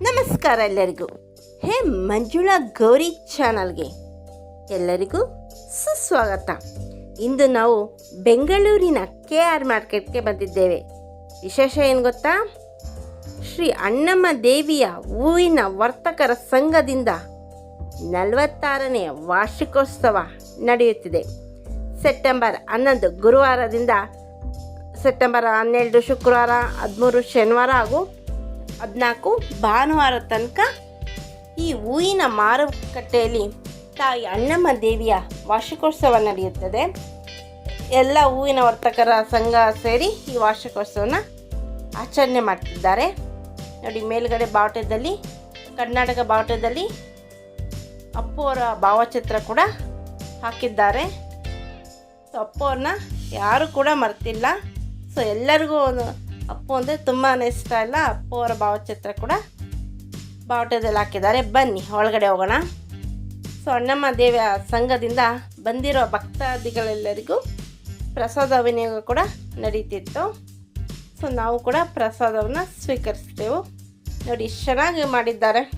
ನಮಸ್ಕಾರ ಎಲ್ಲರಿಗೂ. ಹೇ ಮಂಜುಳಾ ಗೌರಿ ಚಾನಲ್ಗೆ ಎಲ್ಲರಿಗೂ ಸುಸ್ವಾಗತ. ಇಂದು ನಾವು ಬೆಂಗಳೂರಿನ ಕೆ ಆರ್ ಮಾರ್ಕೆಟ್ಗೆ ಬಂದಿದ್ದೇವೆ. ವಿಶೇಷ ಏನು ಗೊತ್ತಾ? ಶ್ರೀ ಅಣ್ಣಮ್ಮ ದೇವಿಯ ಹೂವಿನ ವರ್ತಕರ ಸಂಘದಿಂದ ನಲವತ್ತಾರನೇ ವಾರ್ಷಿಕೋತ್ಸವ ನಡೆಯುತ್ತಿದೆ. ಸೆಪ್ಟೆಂಬರ್ ಹನ್ನೊಂದು ಗುರುವಾರದಿಂದ, ಸೆಪ್ಟೆಂಬರ್ ಹನ್ನೆರಡು ಶುಕ್ರವಾರ, ಹದಿಮೂರು ಶನಿವಾರ ಹಾಗೂ ಹದಿನಾಲ್ಕು ಭಾನುವಾರ ತನಕ ಈ ಹೂವಿನ ಮಾರುಕಟ್ಟೆಯಲ್ಲಿ ತಾಯಿ ಅಣ್ಣಮ್ಮ ದೇವಿಯ ವಾರ್ಷಿಕೋತ್ಸವ ನಡೆಯುತ್ತದೆ. ಎಲ್ಲ ಹೂವಿನ ವರ್ತಕರ ಸಂಘ ಸೇರಿ ಈ ವಾರ್ಷಿಕೋತ್ಸವನ ಆಚರಣೆ ಮಾಡ್ತಿದ್ದಾರೆ. ನೋಡಿ, ಮೇಲ್ಗಡೆ ಬಾವುಟದಲ್ಲಿ, ಕರ್ನಾಟಕ ಬಾವುಟದಲ್ಲಿ ಅಪ್ಪು ಅವರ ಭಾವಚಿತ್ರ ಕೂಡ ಹಾಕಿದ್ದಾರೆ. ಸೊ ಅಪ್ಪು ಯಾರೂ ಯಾರು ಕೂಡ ಮರ್ತಿಲ್ಲ. ಸೊ, ಎಲ್ಲರಿಗೂ ಅಪ್ಪು ಅಂದರೆ ತುಂಬಾ ಇಷ್ಟ ಇಲ್ಲ. ಅಪ್ಪು ಅವರ ಭಾವಚಿತ್ರ ಕೂಡ ಬಾವುಟದಲ್ಲಿ ಹಾಕಿದ್ದಾರೆ. ಬನ್ನಿ, ಒಳಗಡೆ ಹೋಗೋಣ. ಸೊ, ಅಣ್ಣಮ್ಮ ದೇವಿಯ ಸಂಘದಿಂದ ಬಂದಿರೋ ಭಕ್ತಾದಿಗಳೆಲ್ಲರಿಗೂ ಪ್ರಸಾದ ವಿನಿಯೋಗ ಕೂಡ ನಡೀತಿತ್ತು. ಸೊ, ನಾವು ಕೂಡ ಪ್ರಸಾದವನ್ನು ಸ್ವೀಕರಿಸ್ತೇವೆ. ನೋಡಿ ಇಷ್ಟು ಚೆನ್ನಾಗಿ ಮಾಡಿದ್ದಾರೆ.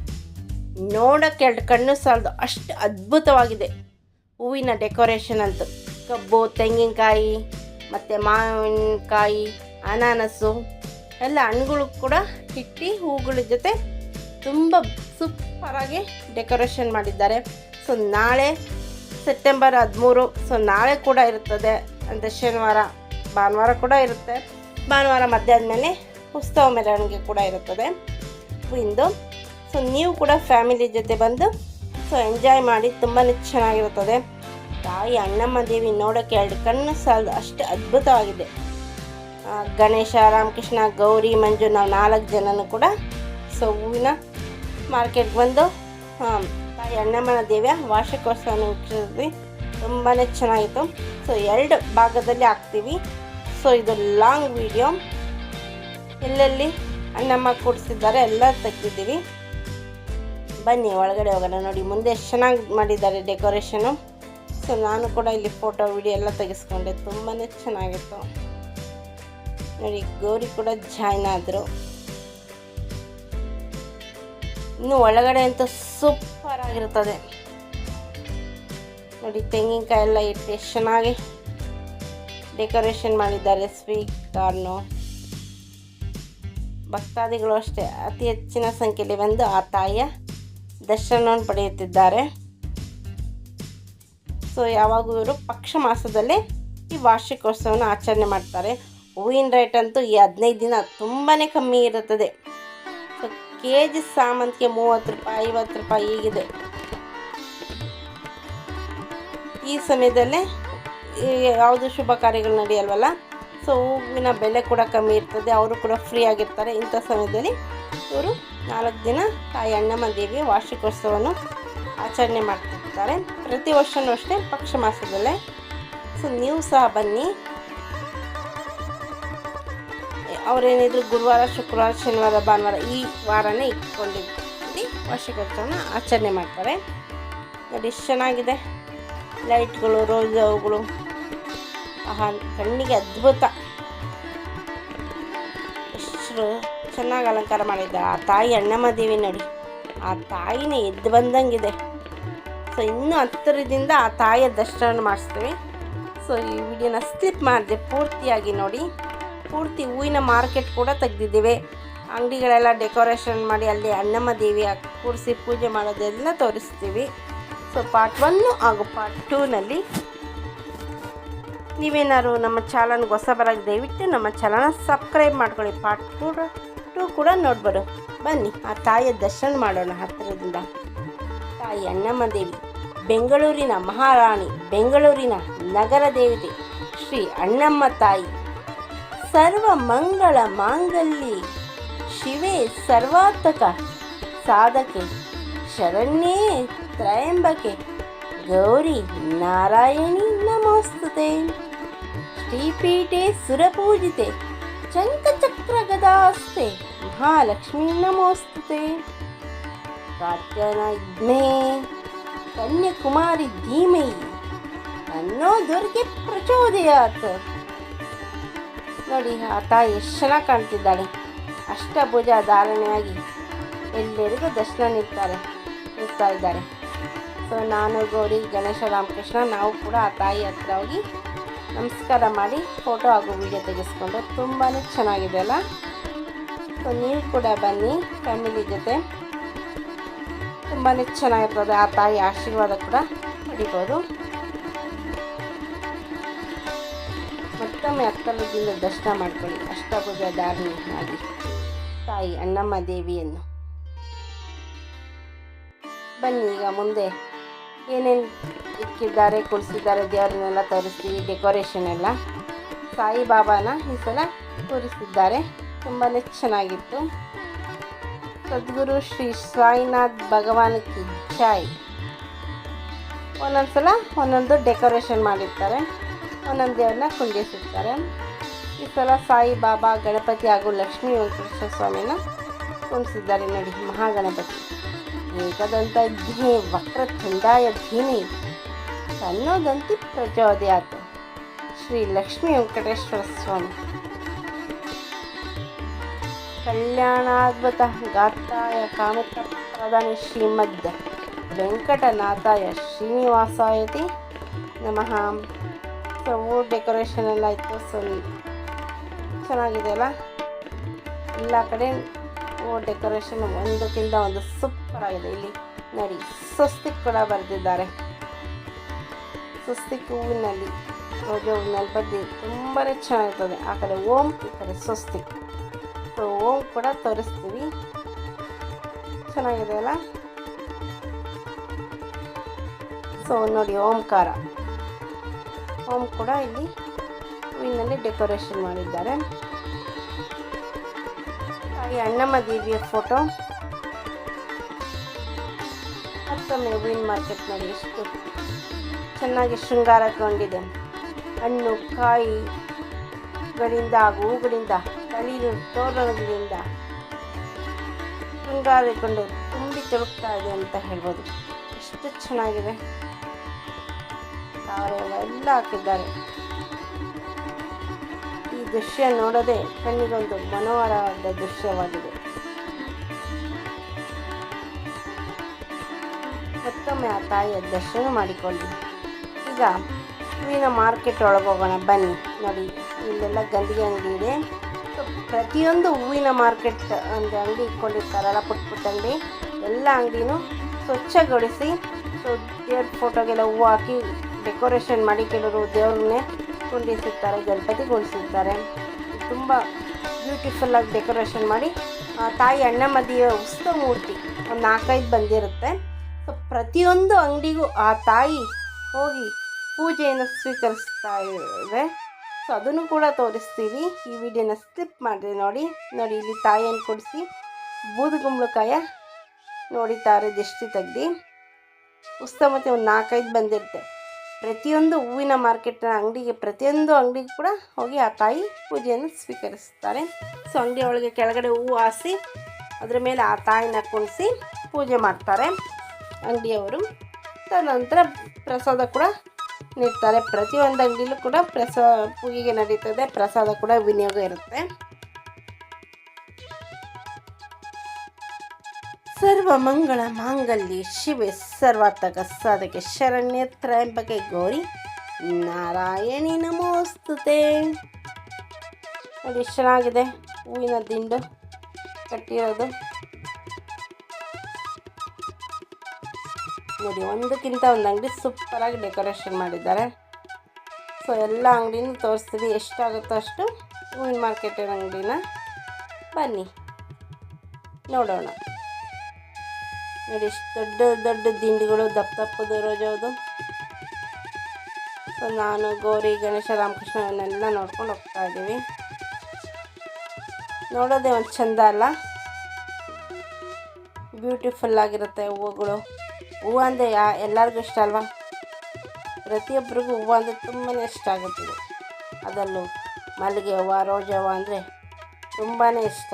ನೋಡೋಕ್ಕೆ ಎರಡು ಕಣ್ಣು ಸಾಲದು. ಅಷ್ಟು ಅದ್ಭುತವಾಗಿದೆ. ಹೂವಿನ ಡೆಕೋರೇಷನ್ ಅಂತೂ. ಕಬ್ಬು, ತೆಂಗಿನಕಾಯಿ, ಮತ್ತು ಮಾವಿನಕಾಯಿ ಅನಾನಸ್ಸು ಎಲ್ಲ ಹಣ್ಣುಗಳು ಕೂಡ ಇಟ್ಟು ಹೂಗಳ ಜೊತೆ ತುಂಬ ಸೂಪರಾಗಿ ಡೆಕೋರೇಷನ್ ಮಾಡಿದ್ದಾರೆ. ಸೊ ನಾಳೆ ಸೆಪ್ಟೆಂಬರ್ ಹದಿಮೂರು, ಸೊ ನಾಳೆ ಕೂಡ ಇರುತ್ತದೆ ಅಂದರೆ ಶನಿವಾರ, ಭಾನುವಾರ ಕೂಡ ಇರುತ್ತೆ. ಭಾನುವಾರ ಮಧ್ಯಾಹ್ನ ಮೇಲೆ ಉತ್ಸವ ಮೆರವಣಿಗೆ ಕೂಡ ಇರುತ್ತದೆ. ಇಂದು ಸೊ ನೀವು ಕೂಡ ಫ್ಯಾಮಿಲಿ ಜೊತೆ ಬಂದು ಸೊ ಎಂಜಾಯ್ ಮಾಡಿ ತುಂಬಾ ಚೆನ್ನಾಗಿರುತ್ತದೆ. ತಾಯಿ ಅಣ್ಣಮ್ಮ ದೇವಿ ನೋಡೋಕ್ಕೆ ಎರಡು ಕಣ್ಣು ಸಾಲದು, ಅಷ್ಟು ಅದ್ಭುತವಾಗಿದೆ. ಗಣೇಶ, ರಾಮಕೃಷ್ಣ, ಗೌರಿ, ಮಂಜು ನಾವು ನಾಲ್ಕು ಜನನೂ ಕೂಡ ಸೊ ಹೂವಿನ ಮಾರ್ಕೆಟ್ಗೆ ಬಂದು ತಾಯಿ ಅಣ್ಣಮ್ಮನ ದೇವಿಯ ವಾರ್ಷಿಕೋತ್ಸವನ ವೀಕ್ಷಿಸಿದ್ವಿ. ತುಂಬಾ ಚೆನ್ನಾಗಿತ್ತು. ಸೊ ಎರಡು ಭಾಗದಲ್ಲಿ ಹಾಕ್ತೀವಿ. ಸೊ ಇದು ಲಾಂಗ್ ವಿಡಿಯೋ ಎಲ್ಲೆಲ್ಲಿ ಅಣ್ಣಮ್ಮ ಕೂಡಿಸಿದ್ದಾರೆ ಎಲ್ಲ ತೆಗ್ದಿದ್ದೀವಿ. ಬನ್ನಿ, ಒಳಗಡೆ ಹೋಗೋಣ ನೋಡಿ. ಮುಂದೆ ಚೆನ್ನಾಗಿ ಮಾಡಿದ್ದಾರೆ ಡೆಕೋರೇಷನು ಸೊ ನಾನು ಕೂಡ ಇಲ್ಲಿ ಫೋಟೋ ವಿಡಿಯೋ ಎಲ್ಲ ತೆಗೆಸ್ಕೊಂಡೆ. ತುಂಬಾ ಚೆನ್ನಾಗಿತ್ತು. ನೋಡಿ, ಗೌರಿ ಕೂಡ ಜಾಯ್ನ್ ಆದರು. ಇನ್ನು ಒಳಗಡೆ ಅಂತ ಸೂಪರ್ ಆಗಿರ್ತದೆ. ನೋಡಿ, ತೆಂಗಿನಕಾಯಿ ಎಲ್ಲ ಇಟ್ಟು ಎಷ್ಟು ಚೆನ್ನಾಗಿ ಡೆಕೋರೇಷನ್ ಮಾಡಿದ್ದಾರೆ ಸ್ವೀಟ್ ಕಾರ್ನು. ಭಕ್ತಾದಿಗಳು ಅಷ್ಟೇ, ಅತಿ ಹೆಚ್ಚಿನ ಸಂಖ್ಯೆಯಲ್ಲಿ ಬಂದು ಆ ತಾಯಿಯ ದರ್ಶನವನ್ನು ಪಡೆಯುತ್ತಿದ್ದಾರೆ. ಸೊ ಯಾವಾಗೂ ಇವರು ಪಕ್ಷ ಮಾಸದಲ್ಲಿ ಈ ವಾರ್ಷಿಕೋತ್ಸವನ ಆಚರಣೆ ಮಾಡ್ತಾರೆ. ಹೂವಿನ ರೇಟ್ ಅಂತೂ ಈ ಹದಿನೈದು ದಿನ ತುಂಬಾ ಕಮ್ಮಿ ಇರುತ್ತದೆ. ಕೆ ಜಿ ಸಾಮಂತಿಗೆ ಮೂವತ್ತು ರೂಪಾಯಿ, ಐವತ್ತು ರೂಪಾಯಿ ಹೀಗಿದೆ. ಈ ಸಮಯದಲ್ಲಿ ಯಾವುದು ಶುಭ ಕಾರ್ಯಗಳು ನಡೆಯಲ್ವಲ್ಲ? ಸೊ ಹೂವಿನ ಬೆಲೆ ಕೂಡ ಕಮ್ಮಿ ಇರ್ತದೆ. ಅವರು ಕೂಡ ಫ್ರೀ ಆಗಿರ್ತಾರೆ. ಇಂಥ ಸಮಯದಲ್ಲಿ ಇವರು ನಾಲ್ಕು ದಿನ ತಾಯಿ ಅಣ್ಣಮ್ಮ ದೇವಿಯ ವಾರ್ಷಿಕೋತ್ಸವವನ್ನು ಆಚರಣೆ ಮಾಡ್ತಿರ್ತಾರೆ. ಪ್ರತಿ ವರ್ಷವೂ ಅಷ್ಟೇ ಪಕ್ಷ ಮಾಸದಲ್ಲೇ. ಸೊ ನೀವು ಸಹ ಬನ್ನಿ. ಅವರೇನಿದ್ರು ಗುರುವಾರ, ಶುಕ್ರವಾರ, ಶನಿವಾರ, ಭಾನುವಾರ ಈ ವಾರನೇ ಇಟ್ಕೊಂಡಿದ್ದು ವಾರ್ಷಿಕೋತ್ಸವನ ಆಚರಣೆ ಮಾಡ್ತಾರೆ. ನೋಡಿ ಎಷ್ಟು ಚೆನ್ನಾಗಿದೆ. ಲೈಟ್ಗಳು ರೋಸ್ ಹೂಗಳು ಆಹಾ, ಕಣ್ಣಿಗೆ ಅದ್ಭುತ. ಎಷ್ಟು ಚೆನ್ನಾಗಿ ಅಲಂಕಾರ ಮಾಡಿದ್ದಾರೆ. ಆ ತಾಯಿ ಅಣ್ಣಮ್ಮ ದೇವಿ ನೋಡಿ. ಆ ತಾಯಿನೇ ಎದ್ದು ಬಂದಂಗಿದೆ. ಸೊ ಇನ್ನೂ ಹತ್ತಿರದಿಂದ ಆ ತಾಯಿಯ ದರ್ಶನವನ್ನು ಮಾಡಿಸ್ತೀವಿ. ಸೊ ಈ ವಿಡಿಯೋನ ಸ್ಲಿಪ್ ಮಾಡಿದೆ ಪೂರ್ತಿಯಾಗಿ ನೋಡಿ. ಪೂರ್ತಿ ಹೂವಿನ ಮಾರ್ಕೆಟ್ ಕೂಡ ತೆಗೆದಿದ್ದೇವೆ. ಅಂಗಡಿಗಳೆಲ್ಲ ಡೆಕೋರೇಷನ್ ಮಾಡಿ ಅಲ್ಲಿ ಅಣ್ಣಮ್ಮ ದೇವಿ ಕೂರಿಸಿ ಪೂಜೆ ಮಾಡೋದೆಲ್ಲ ತೋರಿಸ್ತೀವಿ. ಸೊ ಪಾರ್ಟ್ ಒನ್ನು ಹಾಗೂ ಪಾರ್ಟ್ ಟೂನಲ್ಲಿ ನೀವೇನಾದ್ರು ನಮ್ಮ ಚಾನಲ್ಗೆ ಹೊಸಬರಾಗಿ ದಯವಿಟ್ಟು ನಮ್ಮ ಚಾನಲ್ನ ಸಬ್ಸ್ಕ್ರೈಬ್ ಮಾಡ್ಕೊಳ್ಳಿ. ಪಾರ್ಟ್ ಕೂಡ ಟೂ ಕೂಡ ನೋಡ್ಬೋದು. ಬನ್ನಿ, ಆ ತಾಯಿಯ ದರ್ಶನ ಮಾಡೋಣ ಹತ್ತಿರದಿಂದ. ತಾಯಿ ಅಣ್ಣಮ್ಮ ದೇವಿ, ಬೆಂಗಳೂರಿನ ಮಹಾರಾಣಿ, ಬೆಂಗಳೂರಿನ ನಗರ ದೇವತೆ ಶ್ರೀ ಅಣ್ಣಮ್ಮ ತಾಯಿ. ಸರ್ವ ಮಂಗಳ ಮಾಂಗಲ್ಯ. ಶಿವೇ ಸರ್ವಾತ್ಮಕ ಸಾಧಕೆ. ಶರಣ್ಯೇ ತ್ರಯಂಬಕೆ. ಗೌರಿ ನಾರಾಯಣಿ ನಮೋಸ್ತುತೆ. ಶ್ರೀಪೀಠೆ ಸುರಪೂಜಿತೆ. ಚಂಕಚಕ್ರ ಗದಾಸ್ತೆ ಮಹಾಲಕ್ಷ್ಮೀ ನಮೋಸ್ತುತೆ. ಪ್ರಾರ್ಥನಾ ಕನ್ಯಾಕುಮಾರಿ ಧೀಮೈ. ಅನ್ನೋ ದುರ್ಗೆ ಪ್ರಚೋದಯಾತ್. ನೋಡಿ, ಆ ತಾಯಿ ಎಷ್ಟು ಚೆನ್ನಾಗಿ ಕಾಣ್ತಿದ್ದಾಳೆ ಅಷ್ಟಭುಜ ಧಾರಣೆಯಾಗಿ ಎಲ್ಲರಿಗೂ ದರ್ಶನ ನೀಡ್ತಾರೆ, ನೀಡ್ತಾ ಇದ್ದಾರೆ. ಸೊ ನಾನು ಗೌರಿ, ಗಣೇಶ, ರಾಮಕೃಷ್ಣ, ನಾವು ಕೂಡ ಆ ತಾಯಿ ಹತ್ರ ಹೋಗಿ ನಮಸ್ಕಾರ ಮಾಡಿ ಫೋಟೋ ಹಾಗೂ ವಿಡಿಯೋ ತೆಗೆಸ್ಕೊಂಡು ತುಂಬಾ ಚೆನ್ನಾಗಿದೆ ಅಲ್ಲ? ಸೊ ನೀವು ಕೂಡ ಬನ್ನಿ ಫ್ಯಾಮಿಲಿ ಜೊತೆ. ತುಂಬಾ ಚೆನ್ನಾಗಿರ್ತದೆ, ಆ ತಾಯಿ ಆಶೀರ್ವಾದ ಕೂಡ ಪಡಿಬೋದು. ಮತ್ತೊಮ್ಮೆ ಹತ್ತಲದಿಂದ ದರ್ಶನ ಮಾಡ್ಕೊಳ್ಳಿ. ಅಷ್ಟಭುಜ ಧಾರಣೆ ಆಗಿ ತಾಯಿ ಅಣ್ಣಮ್ಮ ದೇವಿಯನ್ನು. ಬನ್ನಿ, ಈಗ ಮುಂದೆ ಏನೇನು ಇಕ್ಕಿದ್ದಾರೆ, ಕುಡಿಸಿದ್ದಾರೆ, ದೇವರನ್ನೆಲ್ಲ ತೋರಿಸ್ತೀವಿ ಡೆಕೋರೇಷನ್ ಎಲ್ಲ. ಸಾಯಿಬಾಬಾನ ಈ ಸಲ ತೋರಿಸಿದ್ದಾರೆ. ತುಂಬಾ ಚೆನ್ನಾಗಿತ್ತು. ಸದ್ಗುರು ಶ್ರೀ ಸಾಯಿನಾಥ್ ಭಗವಾನ್ ಕಿ ಚಾಯ್ ಒಂದೊಂದು ಸಲ ಒಂದೊಂದು ಡೆಕೋರೇಷನ್ ಮಾಡಿರ್ತಾರೆ. ಒಂದೊಂದು ದೇವ್ರನ್ನ ಕುಂಡಿಸಿರ್ತಾರೆ ಈ ಸಲ ಸಾಯಿಬಾಬಾ ಗಣಪತಿ ಹಾಗೂ ಲಕ್ಷ್ಮೀ ವೆಂಕಟೇಶ್ವರ ಸ್ವಾಮಿನ ಕುಣಿಸಿದ್ದಾರೆ ನೋಡಿ ಮಹಾಗಣಪತಿ. ಏಕದಂತ ಧೀ ವಕ್ರತುಂಡಾಯ ಧೀನಿ ತನ್ನೋದಂತಿ ಪ್ರಚೋದಯಾತ್ ಶ್ರೀ ಲಕ್ಷ್ಮೀ ವೆಂಕಟೇಶ್ವರ ಸ್ವಾಮಿ ಕಲ್ಯಾಣಾದ್ಭುತ ಗಾತ್ರಾಯ ಕಾಮಿತ ಪ್ರಧಾನಿ ಶ್ರೀಮದ್ ವೆಂಕಟನಾಥಾಯ ಶ್ರೀನಿವಾಸಾಯತಿ ನಮಃ. ಸೊ ಊರ್ ಡೆಕೋರೇಷನ್ ಎಲ್ಲ ಇತ್ತು ಸೊ ಚೆನ್ನಾಗಿದೆ ಅಲ್ಲ ಎಲ್ಲ ಕಡೆ ಡೆಕೋರೇಷನ್ ಒಂದಕ್ಕಿಂತ ಒಂದು ಸೂಪರ್ ಆಗಿದೆ ಇಲ್ಲಿ. ನೋಡಿ, ಸ್ವಸ್ತಿಕ್ ಕೂಡ ಬರೆದಿದ್ದಾರೆ. ಸ್ವಸ್ತಿಕ್ ಹೂವಿನಲ್ಲಿ, ರೋಜಾ ಹೂವಿನಲ್ಲಿ ಬರೆದಿ ತುಂಬಾ ಚೆನ್ನಾಗಿರ್ತದೆ. ಆ ಕಡೆ ಓಮ್ ಈ ಕಡೆ ಸ್ವಸ್ತಿಕ್. ಸೊ ಓಮ್ ಕೂಡ ತೋರಿಸ್ತೀವಿ. ಚೆನ್ನಾಗಿದೆ ಅಲ್ಲ? ಸೊ ನೋಡಿ, ಓಂಕಾರ. ಓಂ ಕೂಡ ಇಲ್ಲಿ ಹೂವಿನಲ್ಲಿ ಡೆಕೋರೇಷನ್ ಮಾಡಿದ್ದಾರೆ. ಹಾಗೆ ಅಣ್ಣಮ್ಮ ದೇವಿಯ ಫೋಟೋ. ಮತ್ತೊಮ್ಮೆ ಹೂವಿನ ಮಾರ್ಕೆಟ್ ನೋಡಿ ಎಷ್ಟು ಚೆನ್ನಾಗಿ ಶೃಂಗಾರಗೊಂಡಿದೆ ಹಣ್ಣು ಕಾಯಿಗಳಿಂದ ಹಾಗೂ ಹೂಗಳಿಂದ, ತಳಿರು, ತೋರಣಗಳಿಂದ ಶೃಂಗಾರಗೊಂಡು ತುಂಬಿ ತುಳುಕ್ತಾ ಇದೆ ಅಂತ ಹೇಳ್ಬೋದು. ಎಷ್ಟು ಚೆನ್ನಾಗಿದೆ. ಎಲ್ಲ ಹಾಕಿದ್ದಾರೆ. ಈ ದೃಶ್ಯ ನೋಡದೆ ಕಣ್ಣಿಗೊಂದು ಮನೋಹರವಾದ ದೃಶ್ಯವಾಗಿದೆ. ಮತ್ತೊಮ್ಮೆ ಆ ತಾಯಿಯ ದರ್ಶನ ಮಾಡಿಕೊಳ್ಳಿ. ಈಗ ಹೂವಿನ ಮಾರ್ಕೆಟ್ ಒಳಗೆ ಹೋಗೋಣ. ಬನ್ನಿ. ನೋಡಿ, ಇಲ್ಲೆಲ್ಲ ಗಂದಿಗೆ ಅಂಗಡಿ ಇದೆ. ಪ್ರತಿಯೊಂದು ಹೂವಿನ ಮಾರ್ಕೆಟ್ ಒಂದು ಅಂಗಡಿ ಇಟ್ಕೊಂಡಿರ್ತಾರಲ್ಲ, ಪುಟ್ಟ ಪುಟ್ಟ ಅಂಗಡಿ, ಎಲ್ಲ ಅಂಗಡಿನೂ ಸ್ವಚ್ಛಗೊಳಿಸಿ, ಸೊ, ದೇವ್ರ ಫೋಟೋಗೆಲ್ಲ ಹೂವು ಹಾಕಿ ಡೆಕೋರೇಷನ್ ಮಾಡಿ ಕೆಲವರು ದೇವ್ರನ್ನೇ ಕುಂಡಿಸುತ್ತಾರೆ ಗಣಪತಿ ಕುಂಡಿಸಿರ್ತಾರೆ ತುಂಬ ಬ್ಯೂಟಿಫುಲ್ಲಾಗಿ ಡೆಕೋರೇಷನ್ ಮಾಡಿ ತಾಯಿ ಮದಿಯ ಉತ್ಸವ ಮೂರ್ತಿ ಒಂದು ನಾಲ್ಕೈದು ಬಂದಿರುತ್ತೆ. ಸೊ ಪ್ರತಿಯೊಂದು ಅಂಗಡಿಗೂ ಆ ತಾಯಿ ಹೋಗಿ ಪೂಜೆಯನ್ನು ಸ್ವೀಕರಿಸ್ತಾ ಇದೆ ಸೊ ಅದನ್ನು ಕೂಡ ತೋರಿಸ್ತೀವಿ. ಈ ವಿಡಿಯೋನ ಸ್ಕಿಪ್ ಮಾಡಿರಿ ನೋಡಿ ನೋಡಿ ಇಲ್ಲಿ ತಾಯಿಯನ್ನು ಕೊಡಿಸಿ ಬೂದುಗುಂಬಳಕಾಯ ನೋಡಿ ತಾರೆ ದಿಷ್ಟಿ ತೆಗ್ದು ಉತ್ಸವ ಮತ್ತು ಒಂದು ನಾಲ್ಕೈದು ಬಂದಿರುತ್ತೆ. ಪ್ರತಿಯೊಂದು ಹೂವಿನ ಮಾರ್ಕೆಟ್ನ ಅಂಗಡಿಗೆ, ಪ್ರತಿಯೊಂದು ಅಂಗಡಿಗೆ ಕೂಡ ಹೋಗಿ ಆ ತಾಯಿ ಪೂಜೆಯನ್ನು ಸ್ವೀಕರಿಸ್ತಾರೆ. ಸೊ ಅಂಗಡಿ ಒಳಗೆ ಕೆಳಗಡೆ ಹೂವು ಹಾಸಿ, ಅದರ ಮೇಲೆ ಆ ತಾಯಿನ ಕುಣಿಸಿ ಪೂಜೆ ಮಾಡ್ತಾರೆ. ಅಂಗಡಿಯವರು ತದನಂತರ ಪ್ರಸಾದ ಕೂಡ ನೀಡ್ತಾರೆ. ಪ್ರತಿಯೊಂದು ಅಂಗಡಿಲೂ ಕೂಡ ಪ್ರಸಾ, ಪೂಜೆಗೆ ನಡೀತದೆ. ಪ್ರಸಾದ ಕೂಡ ವಿನಿಯೋಗ ಇರುತ್ತೆ. ಸರ್ವಮಂಗಳ ಮಾಂಗಲ್ಯ, ಶಿವೆ ಸರ್ವಾರ್ಥಕ ಸಾಧಕೆ ಶರಣ್ಯ ತ್ರಯಂಬಕೆ ಗೌರಿ ನಾರಾಯಣಿ ನಮೋಸ್ತುತೆ. ನೋಡಿ ಎಷ್ಟು ಚೆನ್ನಾಗಿದೆ ಹೂವಿನ ದಿಂಡು ಕಟ್ಟಿರೋದು? ನೋಡಿ, ಒಂದಕ್ಕಿಂತ ಒಂದು ಅಂಗಡಿ ಸೂಪರಾಗಿ ಡೆಕೋರೇಷನ್ ಮಾಡಿದ್ದಾರೆ. ಸೊ ಎಲ್ಲ ಅಂಗಡಿನೂ ತೋರಿಸ್ತೀವಿ. ಎಷ್ಟಾಗುತ್ತೋ ಅಷ್ಟು ಹೂವಿನ ಮಾರ್ಕೆಟಿನ ಅಂಗಡಿನ. ಬನ್ನಿ, ನೋಡೋಣ. ನೋಡಿ ಎಷ್ಟು ದೊಡ್ಡ ದೊಡ್ಡ ದಿಂಡಿಗಳು, ದಪ್ಪ ದಪ್ಪದು ರೋಜಾವುದು ಸೊ ನಾನು ಗೌರಿ, ಗಣೇಶ ರಾಮಕೃಷ್ಣವನ್ನೆಲ್ಲ ನೋಡ್ಕೊಂಡು ಹೋಗ್ತಾ ಇದ್ದೀವಿ. ನೋಡೋದೇ ಒಂದು ಚಂದ ಅಲ್ಲ? ಬ್ಯೂಟಿಫುಲ್ ಆಗಿರುತ್ತೆ ಹೂವುಗಳು. ಹೂವು ಅಂದರೆ ಯಾ, ಎಲ್ಲರಿಗೂ ಇಷ್ಟ ಅಲ್ವಾ? ಪ್ರತಿಯೊಬ್ಬರಿಗೂ ಹೂವು ಅಂದರೆ ತುಂಬಾ ಇಷ್ಟ ಆಗುತ್ತೆ ಅದರಲ್ಲೂ ಮಲ್ಲಿಗೆ ಹೂವು, ರೋಜಾ ಹೂವು ಅಂದರೆ ತುಂಬಾ ಇಷ್ಟ.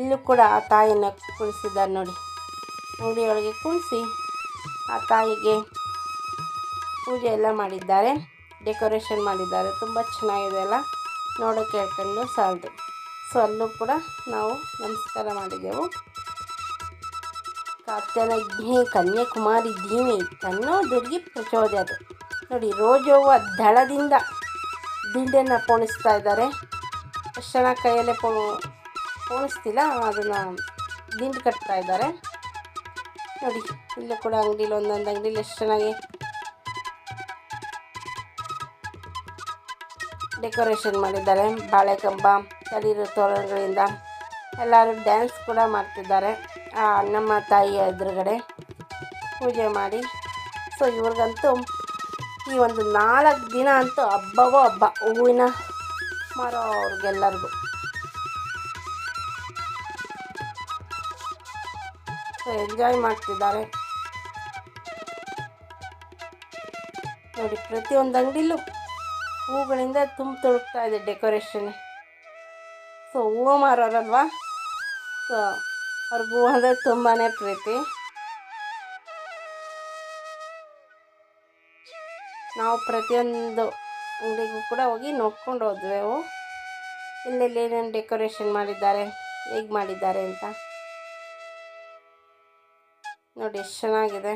ಇಲ್ಲೂ ಕೂಡ ಆ ತಾಯಿನ ಕುಣಿಸಿದ್ದಾರೆ ನೋಡಿ. ಅಂಗಡಿಯೊಳಗೆ ಕುಣಿಸಿ ಆ ತಾಯಿಗೆ ಪೂಜೆ ಎಲ್ಲ ಮಾಡಿದ್ದಾರೆ. ಡೆಕೋರೇಷನ್ ಮಾಡಿದ್ದಾರೆ. ತುಂಬ ಚೆನ್ನಾಗಿದೆ ಅಲ್ಲ? ನೋಡೋಕ್ಕೆ ಹೇಳ್ಕೊಂಡು ಸಾಲದು. ಸೊ ಅಲ್ಲೂ ಕೂಡ ನಾವು ನಮಸ್ಕಾರ ಮಾಡಿದೆವು. ಇದ್ದೀನಿ ಕನ್ಯಾಕುಮಾರಿ ಇದ್ದೀನಿ ತನ್ನೋ ದುರ್ಗಿ ಪ್ರಚೋದಯದು ನೋಡಿ, ರೋಜೋವ ದಳದಿಂದ ದಿಂಡನ್ನು ಪೋಣಿಸ್ತಾ ಇದ್ದಾರೆ. ಎಷ್ಟು ಜನ ಕೈಯಲ್ಲೇ ಪೋ ಪೋಣಿಸ್ತಿಲ್ಲ ಅದನ್ನು ದಿಂಡು ಕಟ್ತಾ ಇದ್ದಾರೆ. ನೋಡಿ, ಇಲ್ಲೂ ಕೂಡ ಅಂಗಡಿಲಿ ಒಂದೊಂದು ಅಂಗಡಿಲಿ ಎಷ್ಟು ಚೆನ್ನಾಗಿ ಡೆಕೋರೇಷನ್ ಮಾಡಿದ್ದಾರೆ. ಬಾಳೆ ಕಂಬ ತಳಿರು ತೋರಣಗಳಿಂದ ಎಲ್ಲರೂ ಡ್ಯಾನ್ಸ್ ಕೂಡ ಮಾಡ್ತಿದ್ದಾರೆ. ಆ ನಮ್ಮ ತಾಯಿಯ ಎದುರುಗಡೆ ಪೂಜೆ ಮಾಡಿ. ಸೊ ಇವ್ರಿಗಂತೂ ಈ ಒಂದು ನಾಲ್ಕು ದಿನ ಅಂತೂ ಹಬ್ಬವೋ ಹಬ್ಬ. ಹೂವಿನ ಮಾರೋ ಅವ್ರಿಗೆಲ್ಲರಿಗೂ. ಎಂಜಾಯ್ ಮಾಡ್ತಿದ್ದಾರೆ. ನೋಡಿ ಪ್ರತಿಯೊಂದು ಅಂಗಡಿಲೂ ಹೂಗಳಿಂದ ತುಂಬ ತುಳುಕ್ತಾ ಇದೆ ಡೆಕೋರೇಷನ್ ಸೊ ಹೂವು ಮಾರೋರಲ್ವಾ ಸೊ ಅವ್ರಿಗೆ ಹೂವು ಅಂದರೆ ತುಂಬಾ ಪ್ರೀತಿ. ನಾವು ಪ್ರತಿಯೊಂದು ಅಂಗಡಿಗೂ ಕೂಡ ಹೋಗಿ ನೋಡ್ಕೊಂಡು ಹೋದ್ವೆವು. ಇಲ್ಲೆಲ್ಲಿ ಏನೇನು ಡೆಕೋರೇಷನ್ ಮಾಡಿದ್ದಾರೆ, ಹೇಗೆ ಮಾಡಿದ್ದಾರೆ ಅಂತ. ನೋಡಿ, ಎಷ್ಟು ಚೆನ್ನಾಗಿದೆ.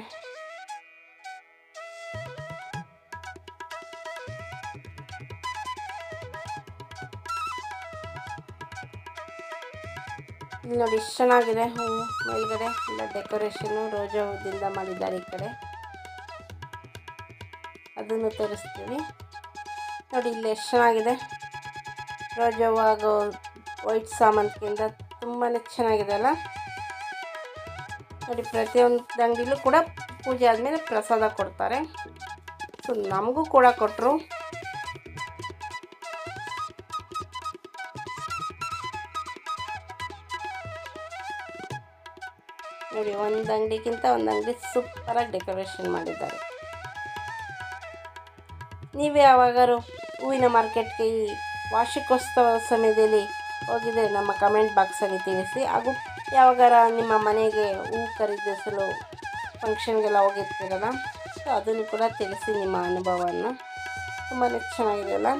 ಇಲ್ಲಿ ನೋಡಿ, ಎಷ್ಟು ಚೆನ್ನಾಗಿದೆ. ಹೂವು ಮೇಲ್ಗಡೆ ಎಲ್ಲ ಡೆಕೋರೇಷನ್ನು ರೋಜಾ ಹೂದಿಂದ ಮಾಡಿದ್ದಾರೆ ಈ ಕಡೆ. ಅದನ್ನು ತೋರಿಸ್ತೀವಿ. ನೋಡಿ, ಇಲ್ಲಿ ಎಷ್ಟು ಚೆನ್ನಾಗಿದೆ. ರೋಜಾ ಹೂವು ಹಾಗೂ ವೈಟ್ ಸಾಮಂತಿಗೆಯಿಂದ ತುಂಬಾ ಚೆನ್ನಾಗಿದೆ ಅಲ್ಲ. ನೋಡಿ ಪ್ರತಿಯೊಂದು ಅಂಗಡಿಲೂ ಕೂಡ ಪೂಜೆ ಆದಮೇಲೆ ಪ್ರಸಾದ ಕೊಡ್ತಾರೆ. ಸೊ ನಮಗೂ ಕೂಡ ಕೊಟ್ಟರು ನೋಡಿ, ಒಂದು ಅಂಗಡಿಗಿಂತ ಒಂದು ಅಂಗಡಿ ಸೂಪರಾಗಿ ಡೆಕೋರೇಷನ್ ಮಾಡಿದ್ದಾರೆ. ನೀವು ಯಾವಾಗಾರು ಹೂವಿನ ಮಾರ್ಕೆಟ್ಗೆ ವಾರ್ಷಿಕೋತ್ಸವ ಸಮಯದಲ್ಲಿ ಹೋಗಿದ್ರೆ ನಮ್ಮ ಕಮೆಂಟ್ ಬಾಕ್ಸಲ್ಲಿ ತಿಳಿಸಿ. ಹಾಗೂ ಯಾವಾಗಾರ ನಿಮ್ಮ ಮನೆಗೆ ಹೂ ಖರೀದಿಸಲು ಫಂಕ್ಷನ್ಗೆಲ್ಲ ಹೋಗಿರ್ತೀರಲ್ಲ ಸೊ ಅದನ್ನು ಕೂಡ ತಿಳಿಸಿ ನಿಮ್ಮ ಅನುಭವವನ್ನು. ತುಂಬಾ ಚೆನ್ನಾಗಿದೆಯಲ್ಲ?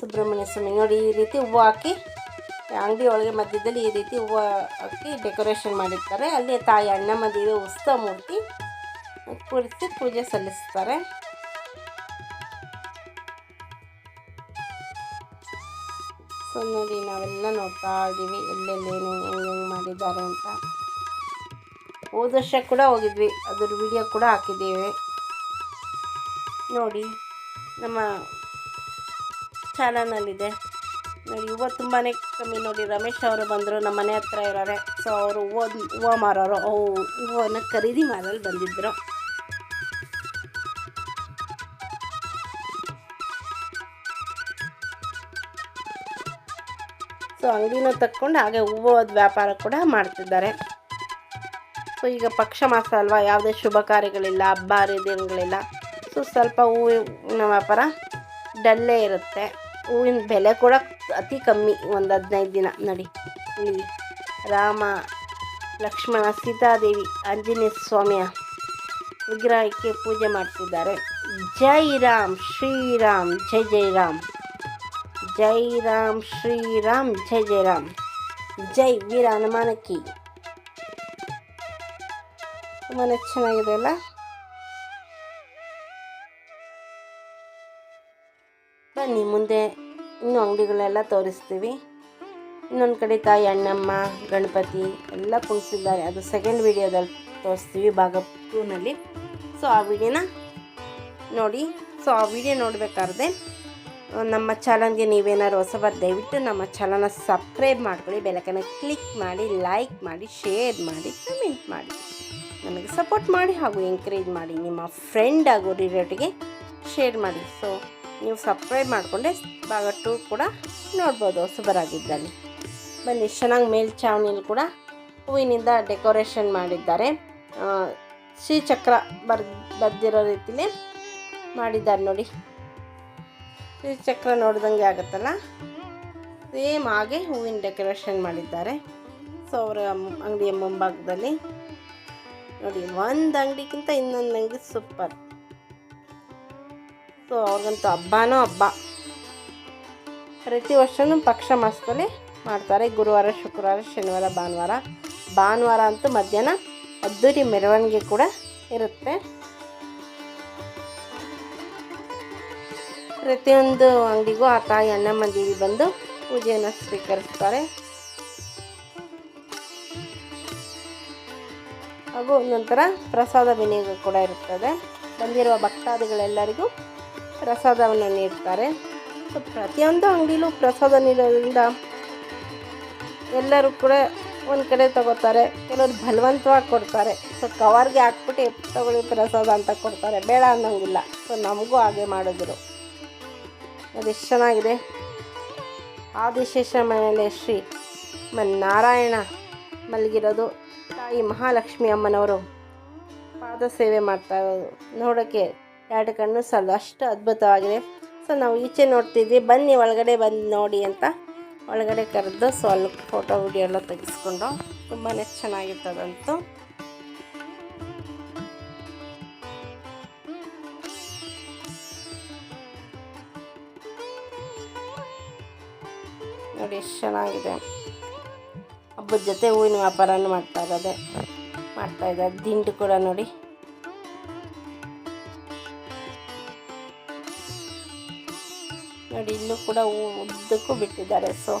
ಸುಬ್ರಹ್ಮಣ್ಯ ಸ್ವಾಮಿ, ನೋಡಿ ಈ ರೀತಿ ಹೂವು ಹಾಕಿ ಅಂಗಡಿ ಒಳಗೆ ಮಧ್ಯದಲ್ಲಿ ಈ ರೀತಿ ಹೂವು ಹಾಕಿ ಡೆಕೋರೇಷನ್ ಮಾಡಿರ್ತಾರೆ. ಅಲ್ಲಿ ತಾಯಿ ಅಣ್ಣಮ್ಮ ದೇವಿ ಉತ್ಸವ ಮೂರ್ತಿ ಕೂರಿಸಿ ಪೂಜೆ ಸಲ್ಲಿಸ್ತಾರೆ. ನಾವೆಲ್ಲ ನೋಡ್ತಾ ಇದ್ದೀವಿ ಎಲ್ಲೆಲ್ಲೇನು ಹೆಂಗೆ ಹೆಂಗೆ ಮಾಡಿದ್ದಾರೆ ಅಂತ. ಹೋದ ವರ್ಷ ಕೂಡ ಹೋಗಿದ್ವಿ, ಅದ್ರ ವಿಡಿಯೋ ಕೂಡ ಹಾಕಿದ್ದೀವಿ. ನೋಡಿ, ನಮ್ಮ ಚಾನಲಲ್ಲಿದೆ ನೋಡಿ, ಹೂವು ತುಂಬಾ ಕಮ್ಮಿ. ನೋಡಿ, ರಮೇಶ್ ಅವರು ಬಂದರು, ನಮ್ಮ ಮನೆ ಹತ್ರ ಇರೋರೆ. ಸೊ ಅವರು ಹೂವು ಹೂವು ಮಾರೋರು. ಅವು ಹೂವನ್ನು ಖರೀದಿ ಮಾಡಲು ಬಂದಿದ್ದರು ಸೊ ಅಂಗಡಿನ ತಕ್ಕೊಂಡು ಹಾಗೆ ಹೂವದ ವ್ಯಾಪಾರ ಕೂಡ ಮಾಡ್ತಿದ್ದಾರೆ. ಸೊ, ಈಗ ಪಕ್ಷ ಮಾಸ ಅಲ್ವಾ? ಯಾವುದೇ ಶುಭ ಕಾರ್ಯಗಳಿಲ್ಲ ಹಬ್ಬ ಹರಿದಿನಗಳಿಲ್ಲ ಸೊ, ಸ್ವಲ್ಪ ಹೂವಿನ ವ್ಯಾಪಾರ ಡಲ್ಲೇ ಇರುತ್ತೆ. ಹೂವಿನ ಬೆಲೆ ಕೂಡ ಅತಿ ಕಮ್ಮಿ ಒಂದು ಹದಿನೈದು ದಿನ ನಡಿ. ಇಲ್ಲಿ ರಾಮ, ಲಕ್ಷ್ಮಣ, ಸೀತಾದೇವಿ, ಆಂಜನೇಯ ಸ್ವಾಮಿಯ ವಿಗ್ರಹಕ್ಕೆ ಪೂಜೆ ಮಾಡ್ತಿದ್ದಾರೆ. ಜೈ ರಾಮ್ ಶ್ರೀರಾಮ್ ಜೈ ಜೈ ರಾಮ್. ಜೈ ರಾಮ್ ಶ್ರೀರಾಮ್ ಜೈ ಜೈ ರಾಮ್ ಜೈ ವೀರ ಹನುಮಾನಕ್ಕಿ ತುಂಬಾ ಚೆನ್ನಾಗಿದೆ ಅಲ್ಲ? ಬನ್ನಿ, ಮುಂದೆ ಇನ್ನು ಅಂಗಡಿಗಳೆಲ್ಲ ತೋರಿಸ್ತೀವಿ. ಇನ್ನೊಂದು ಕಡೆ ತಾಯಿ ಅಣ್ಣಮ್ಮ, ಗಣಪತಿ ಎಲ್ಲ ಕುಣಿಸಿದ್ದಾರೆ ಅದು ಸೆಕೆಂಡ್ ವಿಡಿಯೋದಲ್ಲಿ ತೋರಿಸ್ತೀವಿ ಭಾಗ ಟೂನಲ್ಲಿ ಸೊ ಆ ವಿಡಿಯೋನ ನೋಡಿ. ಸೊ ಆ ವಿಡಿಯೋ ನೋಡಬೇಕಾದ್ರೆ ನಮ್ಮ ಚಾನಲ್ಗೆ ನೀವೇನಾದ್ರು ಹೊಸಬರು ದಯವಿಟ್ಟು ನಮ್ಮ ಚಾನಲ್ನ ಸಬ್ಸ್ಕ್ರೈಬ್ ಮಾಡ್ಕೊಳ್ಳಿ ಬೆಲಕನ್ನು ಕ್ಲಿಕ್ ಮಾಡಿ, ಲೈಕ್ ಮಾಡಿ, ಶೇರ್ ಮಾಡಿ, ಕಮೆಂಟ್ ಮಾಡಿ. ನನಗೆ ಸಪೋರ್ಟ್ ಮಾಡಿ ಹಾಗೂ ಎಂಕರೇಜ್ ಮಾಡಿ. ನಿಮ್ಮ ಫ್ರೆಂಡ್ ಹಾಗೂ ರಿಲೇಟಿವ್ಗೆ ಶೇರ್ ಮಾಡಿ. ಸೊ ನೀವು ಸಬ್ಸ್ಕ್ರೈಬ್ ಮಾಡಿಕೊಂಡೆ ಭಾಗ ಟೂ ಕೂಡ ನೋಡ್ಬೋದು, ಹೊಸಬರಾಗಿದ್ದಲ್ಲಿ. ಬನ್ನಿ ಚೆನ್ನಾಗಿ ಮೇಲ್ಛಾವಣಿಯಲ್ಲಿ ಕೂಡ ಹೂವಿನಿಂದ ಡೆಕೋರೇಷನ್ ಮಾಡಿದ್ದಾರೆ. ಶ್ರೀಚಕ್ರ ಬರ್, ಬರ್ದಿರೋ ರೀತಿಯೇ ಮಾಡಿದ್ದಾರೆ ನೋಡಿ. ಶ್ರೀಚಕ್ರ ನೋಡ್ದಂಗೆ ಆಗುತ್ತಲ್ಲ? ಸೇಮ್ ಹಾಗೆ ಹೂವಿನ ಡೆಕೋರೇಷನ್ ಮಾಡಿದ್ದಾರೆ. ಸೊ ಅವರ ಅಂಗಡಿಯ ಮುಂಭಾಗದಲ್ಲಿ. ನೋಡಿ, ಒಂದು ಅಂಗಡಿಗಿಂತ ಇನ್ನೊಂದು ಅಂಗಡಿ ಸೂಪರ್ ಸೊ ಅವ್ರಿಗಂತೂ ಹಬ್ಬನೂ ಹಬ್ಬ. ಪ್ರತಿ ವರ್ಷವೂ ಪಕ್ಷ ಮಾಸದಲ್ಲಿ ಮಾಡ್ತಾರೆ. ಗುರುವಾರ, ಶುಕ್ರವಾರ, ಶನಿವಾರ, ಭಾನುವಾರ. ಭಾನುವಾರ ಅಂತೂ ಮಧ್ಯಾಹ್ನ ಅದ್ದೂರಿ ಮೆರವಣಿಗೆ ಕೂಡ ಇರುತ್ತೆ. ಪ್ರತಿಯೊಂದು ಅಂಗಡಿಗೂ ಆ ತಾಯಿ ಅಣ್ಣಮ್ಮ ದೇವಿ ಬಂದು ಪೂಜೆಯನ್ನು ಸ್ವೀಕರಿಸ್ತಾರೆ. ಹಾಗೂ ನಂತರ ಪ್ರಸಾದ ವಿನಿಯೋಗ ಕೂಡ ಇರುತ್ತದೆ. ಬಂದಿರುವ ಭಕ್ತಾದಿಗಳೆಲ್ಲರಿಗೂ ಪ್ರಸಾದವನ್ನು ನೀಡ್ತಾರೆ. ಸೊ, ಪ್ರತಿಯೊಂದು ಅಂಗಡಿಲೂ ಪ್ರಸಾದ ನೀಡೋದ್ರಿಂದ ಎಲ್ಲರೂ ಕೂಡ ಒಂದು ಕಡೆ ತಗೋತಾರೆ. ಕೆಲವರು ಬಲವಂತವಾಗಿ ಕೊಡ್ತಾರೆ. ಸೊ, ಕವರ್ಗೆ ಹಾಕ್ಬಿಟ್ಟು ತಗೊಳ್ಳಿ ಪ್ರಸಾದ ಅಂತ ಕೊಡ್ತಾರೆ. ಬೇಡ ಅನ್ನೋಂಗಿಲ್ಲ. ಸೊ, ನಮಗೂ ಹಾಗೆ ಮಾಡಿದ್ರು. ಅದೆಷ್ಟು ಚೆನ್ನಾಗಿದೆ. ಆದಿಶೇಷ ಮನೆಯಲ್ಲಿ ಶ್ರೀ ನಾರಾಯಣ ಮಲಗಿರೋದು. ತಾಯಿ ಮಹಾಲಕ್ಷ್ಮಿ ಅಮ್ಮನವರು ಪಾದ ಸೇವೆ ಮಾಡ್ತಾ ಇರೋದು. ನೋಡೋಕ್ಕೆ ಎರಡು ಕಣ್ಣು ಸಾಲದು ಅಷ್ಟು ಅದ್ಭುತವಾಗಿದೆ. ಸೊ ನಾವು ಈಚೆ ನೋಡ್ತಿದ್ವಿ. ಬನ್ನಿ, ಒಳಗಡೆ ಬಂದು ನೋಡಿ ಅಂತ ಒಳಗಡೆ ಕರೆದು ಸೊ ಅಲ್ಲಿ ಫೋಟೋ ವಿಡಿಯೋ ಎಲ್ಲ ತೆಗೆಸ್ಕೊಂಡು ತುಂಬಾ ಚೆನ್ನಾಗಿರ್ತದಂತು ಚೆನ್ನಾಗಿದೆ ಹಬ್ಬದ ಜೊತೆ ಹೂವಿನ ವ್ಯಾಪಾರನೂ ಮಾಡ್ತಾ ಇರೋದೆ ಮಾಡ್ತಾ ಇದ್ದಾರೆ. ದಿಂಡು ಕೂಡ ನೋಡಿ. ನೋಡಿ, ಇಲ್ಲೂ ಕೂಡ ಹೂ ಉದ್ದಕ್ಕೂ ಬಿಟ್ಟಿದ್ದಾರೆ. ಸೊ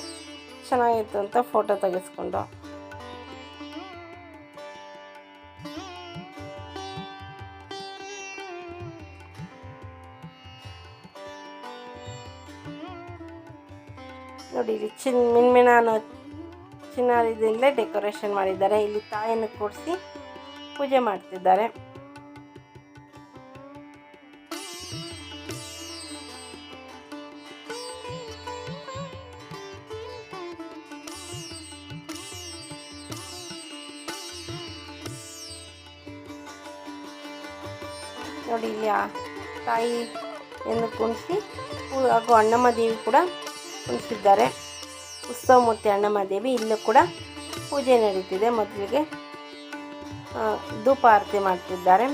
ಚೆನ್ನಾಗಿತ್ತು ಅಂತ ಫೋಟೋ ತೆಗೆಸ್ಕೊಂಡು. ನೋಡಿ ಇಲ್ಲಿ ಚಿನ್ ಮಿನ್ಮಿನ ಅನ್ನೋ ಚಿನ್ನದಿಂದಲೇ ಡೆಕೋರೇಷನ್ ಮಾಡಿದ್ದಾರೆ. ಇಲ್ಲಿ ತಾಯಿಯನ್ನು ಕೂಡಿಸಿ ಪೂಜೆ ಮಾಡ್ತಿದ್ದಾರೆ. ನೋಡಿ, ಇಲ್ಲಿ ತಾಯಿಯನ್ನು ಕುಣಿಸಿ ಹಾಗೂ ಅಣ್ಣಮ್ಮ ದೇವಿ ಕೂಡ ಕುಣಿಸಿದ್ದಾರೆ ಉತ್ಸವ ಮೂರ್ತಿ ಅಣ್ಣಮ್ಮ ದೇವಿ ಇಲ್ಲೂ ಕೂಡ ಪೂಜೆ ನಡೀತಿದೆ. ಮೊದಲಿಗೆ ಧೂಪ ಆರತಿ ಮಾಡ್ತಿದ್ದಾರೆ.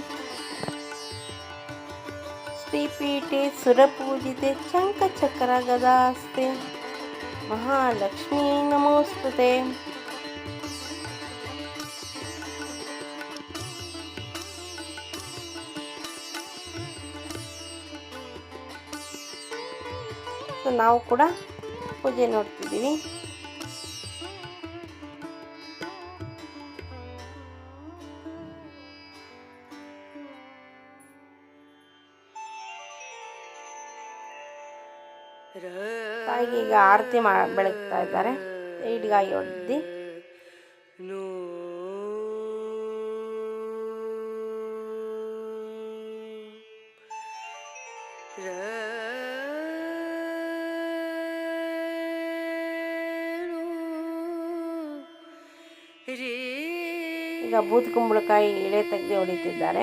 ಶ್ರೀಪೀಠೆ ಸುರಪೂಜಿತೆ ಚಂಕಚಕ್ರ ಗದಾಸ್ತೆ, ಮಹಾಲಕ್ಷ್ಮೀ ನಮೋಸ್ತುತೆ. ನಾವು ಕೂಡ ಪೂಜೆ ನೋಡ್ತಿದ್ದೀನಿ. ತಾಯಿಗೆ ಈಗ ಆರತಿ ಮಾ ಬೆಳಗ್ತಾ ಇದ್ದಾರೆ. ಇಡ್ಗಾಯಿ ಹೊಡೆದು. ಬೂತ್ ಕುಂಬಳಕಾಯಿ ಎಳೆ ತೆಗೆದು ಹೊಡಿತಿದ್ದಾರೆ.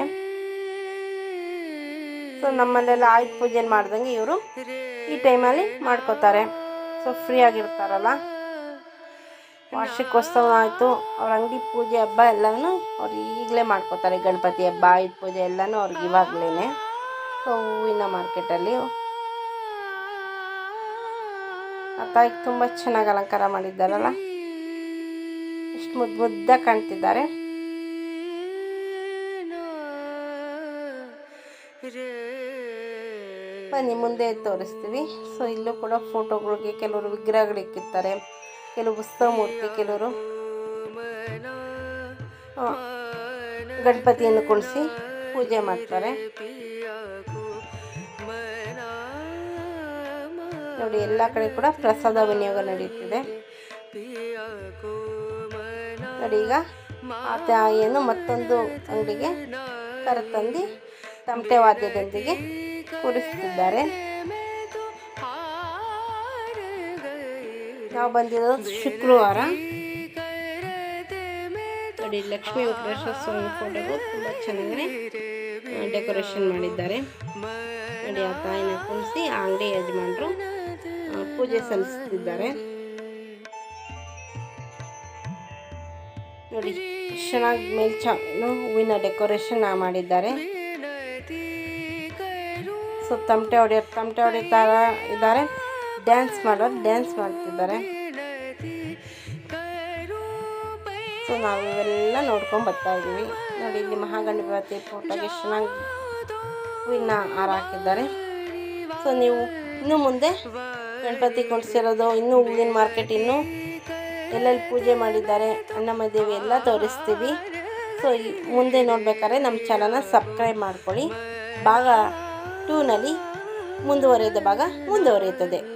ಸೊ ನಮ್ಮಲ್ಲೆಲ್ಲ ಆಯುಧ ಪೂಜೆ ಮಾಡ್ದಂಗೆ ಇವರು ಈ ಟೈಮಲ್ಲಿ ಮಾಡ್ಕೋತಾರೆ. ಸೊ ಫ್ರೀ ಆಗಿರ್ತಾರಲ್ಲ ವಾರ್ಷಿಕೋತ್ಸವ ಆಯಿತು. ಅವ್ರ ಅಂಗಡಿ ಪೂಜೆ ಹಬ್ಬ ಎಲ್ಲನೂ ಅವ್ರು ಈಗಲೇ ಮಾಡ್ಕೋತಾರೆ. ಗಣಪತಿ ಹಬ್ಬ, ಆಯುಧ ಪೂಜೆ ಎಲ್ಲನೂ ಅವ್ರಿಗೆ ಇವಾಗಲೇ ಸೊ ಹೂವಿನ ಮಾರ್ಕೆಟಲ್ಲಿ. ಆ ತಾಯಿಗೆ ತುಂಬ ಚೆನ್ನಾಗಿ ಅಲಂಕಾರ ಮಾಡಿದ್ದಾರಲ್ಲ. ಇಷ್ಟು ಮುದ್ದು ಮುದ್ದ ಕಾಣ್ತಿದ್ದಾರೆ. ಬನ್ನಿ, ಮುಂದೆ ತೋರಿಸ್ತೀವಿ. ಸೊ ಇಲ್ಲೂ ಕೂಡ ಫೋಟೋಗಳಿಗೆ ಕೆಲವರು ವಿಗ್ರಹಗಳು ಇಕ್ಕಿರ್ತಾರೆ. ಕೆಲವು ಉತ್ಸವ ಮೂರ್ತಿ ಕೆಲವರು ಗಣಪತಿಯನ್ನು ಕುಣಿಸಿ ಪೂಜೆ ಮಾಡ್ತಾರೆ. ನೋಡಿ, ಎಲ್ಲ ಕಡೆ ಕೂಡ ಪ್ರಸಾದ ವಿನಿಯೋಗ ನಡೀತಿದೆ. ನೋಡಿ, ಈಗ ಆ ತಾಯಿಯನ್ನು ಮತ್ತೊಂದು ಅಂಗಡಿಗೆ ಕರೆತಂದು ತಮಟೆ ವಾದ್ಯದೊಂದಿಗೆ ಕೂರಿಸ್ತಿದ್ದಾರೆ. ನಾವು ಬಂದಿರೋದು ಶುಕ್ರವಾರ. ನೋಡಿ, ಲಕ್ಷ್ಮೀ ವೆಂಕಟೇಶ್ವರ ಸ್ವಾಮಿ ಫೋಟೋಗೂ ತುಂಬ ಚೆನ್ನಾಗಿ ಡೆಕೋರೇಷನ್ ಮಾಡಿದ್ದಾರೆ. ನೋಡಿ, ಆ ತಾಯಿನ ಕುಣಿಸಿ ಆ ಅಂಗಡಿ ಯಜಮಾನರು ಪೂಜೆ ಸಲ್ಲಿಸ್ತಿದ್ದಾರೆ. ನೋಡಿ, ಚೆನ್ನಾಗಿ ಮೇಲ್ಚಾ ಹೂವಿನ ಡೆಕೋರೇಷನ್ ಮಾಡಿದ್ದಾರೆ. ಸೊ ತಮಟೆ ಹೊಡೆಯ ತಮಟೆ ಹೊಡಿತಾರ ಇದ್ದಾರೆ ಡ್ಯಾನ್ಸ್ ಮಾಡೋರು ಡ್ಯಾನ್ಸ್ ಮಾಡ್ತಿದ್ದಾರೆ. ಸೊ ನಾವು ಇವೆಲ್ಲ ನೋಡ್ಕೊಂಡು ಬರ್ತಾ ಇದ್ದೀವಿ. ನೋಡಿ, ಇಲ್ಲಿ ಮಹಾಗಣಪತಿ ಫೋಟೋಗೆ ಚೆನ್ನಾಗಿ ಹೂವಿನ ಹಾರ ಹಾಕಿದ್ದಾರೆ. ಸೊ ನೀವು ಇನ್ನೂ ಮುಂದೆ ಗಣಪತಿ ಕೊಡಿಸಿರೋದು, ಇನ್ನೂ ಹೂವಿನ ಮಾರ್ಕೆಟ್ ಇನ್ನೂ ಎಲ್ಲೆಲ್ಲಿ ಪೂಜೆ ಮಾಡಿದ್ದಾರೆ, ಅಣ್ಣಮ್ಮ ದೇವಿ ಎಲ್ಲ ತೋರಿಸ್ತೀವಿ. ಸೊ ಮುಂದೆ ನೋಡ್ಬೇಕಾದ್ರೆ ನಮ್ಮ ಚಾನಲ್ನ ಸಬ್ಸ್ಕ್ರೈಬ್ ಮಾಡ್ಕೊಳ್ಳಿ. ಭಾಗ ಟೂನಲ್ಲಿ ಮುಂದುವರೆದ ಭಾಗ ಮುಂದುವರಿಯುತ್ತದೆ.